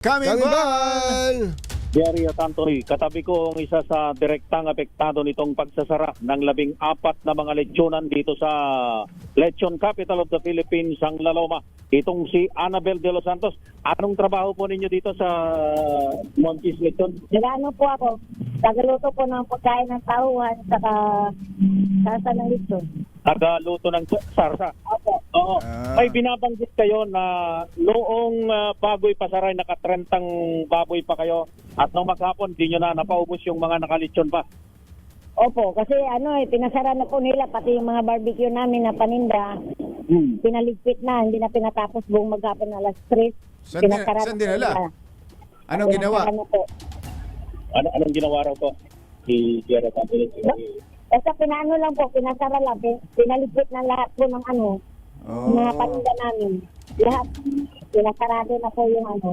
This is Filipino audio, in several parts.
Coming, Coming back! Jerry Tantoy, katabi ko ang isa sa direktang apektado nitong pagsasara ng labing apat na mga lechonan dito sa Lechon Capital of the Philippines, ang Laloma. Itong si Annabel de los Santos. Anong trabaho po ninyo dito sa Montes Lechon? Nagano po ako, tagaluto po ng pagkain ng tauhan, saka sasa ng lechon. Tagaluto ng sarsa. Opo. Oo. Ah. May binabanggit kayo na noong ah, baboy pasaray, nakatrentang baboy pa kayo at nung maghapon, di nyo na napaubos yung mga nakalitsyon pa. Opo, kasi ano eh, pinasara na po nila, pati yung mga barbecue namin na paninda, Hmm. pinaligpit na, hindi na pinatapos buong maghapon na alas 3. Saan din- Pinasara saan na po dinala? nila. Anong ginawa? Pinasara na po. Ano, anong ginawa raw po? Si Jerry Tantoy. Basta pinaano lang po, pinasara lang, pin- pinaligpit na lahat po ng ano, Oh. mga paninda namin. Lahat, pinasarado na po yung ano,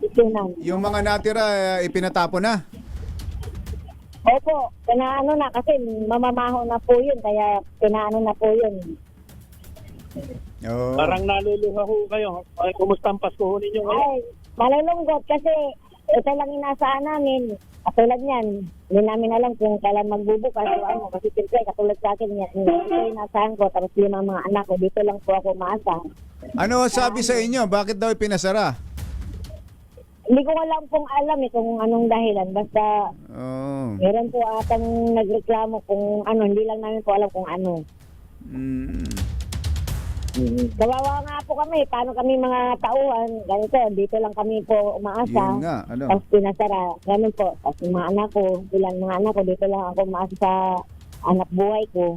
itunan. Yung mga natira, eh, ipinatapo na. Opo, pinaano na kasi mamamaho na po yun, kaya pinaano na po yun. Oh. Parang naluluha ho kayo. Ay, kumusta ang Pasko ho ninyo ngayon? Ay, malulungkot kasi ito lang inasaan namin. Katulad niyan, hindi namin alam kung kailan magbubukas o ano. Kasi siyempre, katulad sa akin, yan, ito yung ko, tapos lima mga anak ko, dito lang po ako maasa. Ano sabi sa inyo? Bakit daw ipinasara? Hindi ko alam kung alam eh kung anong dahilan. Basta Oh. meron po atang nagreklamo kung ano, hindi lang namin po alam kung ano. Mm. Kawawa nga po kami, paano kami mga tauhan, ganito, dito lang kami po umaasa. Yun nga, ano? Tapos pinasara, ganun po. Tapos yung mga anak ko, ilan mga anak ko, dito lang ako umaasa sa anak buhay ko.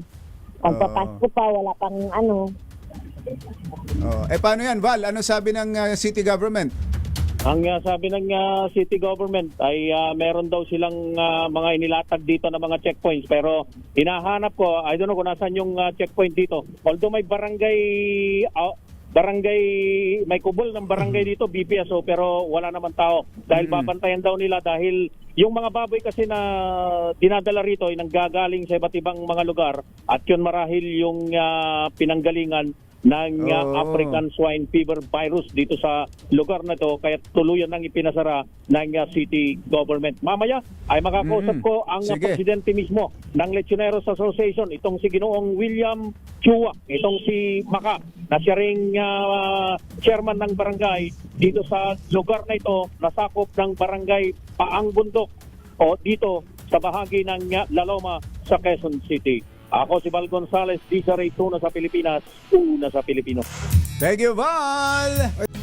Pagpapasko pa, wala pang ano. Oh. Eh paano yan, Val? Ano sabi ng uh, city government? Ang uh, sabi ng uh, city government ay uh, meron daw silang uh, mga inilatag dito na mga checkpoints pero hinahanap ko, I don't know kung nasaan yung uh, checkpoint dito. Although may barangay uh, barangay may kubol ng barangay dito BPSO pero wala naman tao dahil Mm. babantayan daw nila dahil yung mga baboy kasi na dinadala rito ay nanggagaling sa iba't ibang mga lugar at yun marahil yung uh, pinanggalingan ng uh, Oh. African swine fever virus dito sa lugar na to kaya tuluyan nang ipinasara ng uh, city government. Mamaya ay makakausap Mm. ko ang uh, Sige. presidente mismo ng Lechoneros Association, itong si Ginoong William Chua, itong si Maka, na siya ring uh, chairman ng barangay dito sa lugar na ito, nasakop ng barangay Paang Bundok o dito sa bahagi ng uh, Laloma sa Quezon City. Ako si Val Gonzales, Disarray, Tuna sa Pilipinas, Una sa Pilipino. Thank you, Val!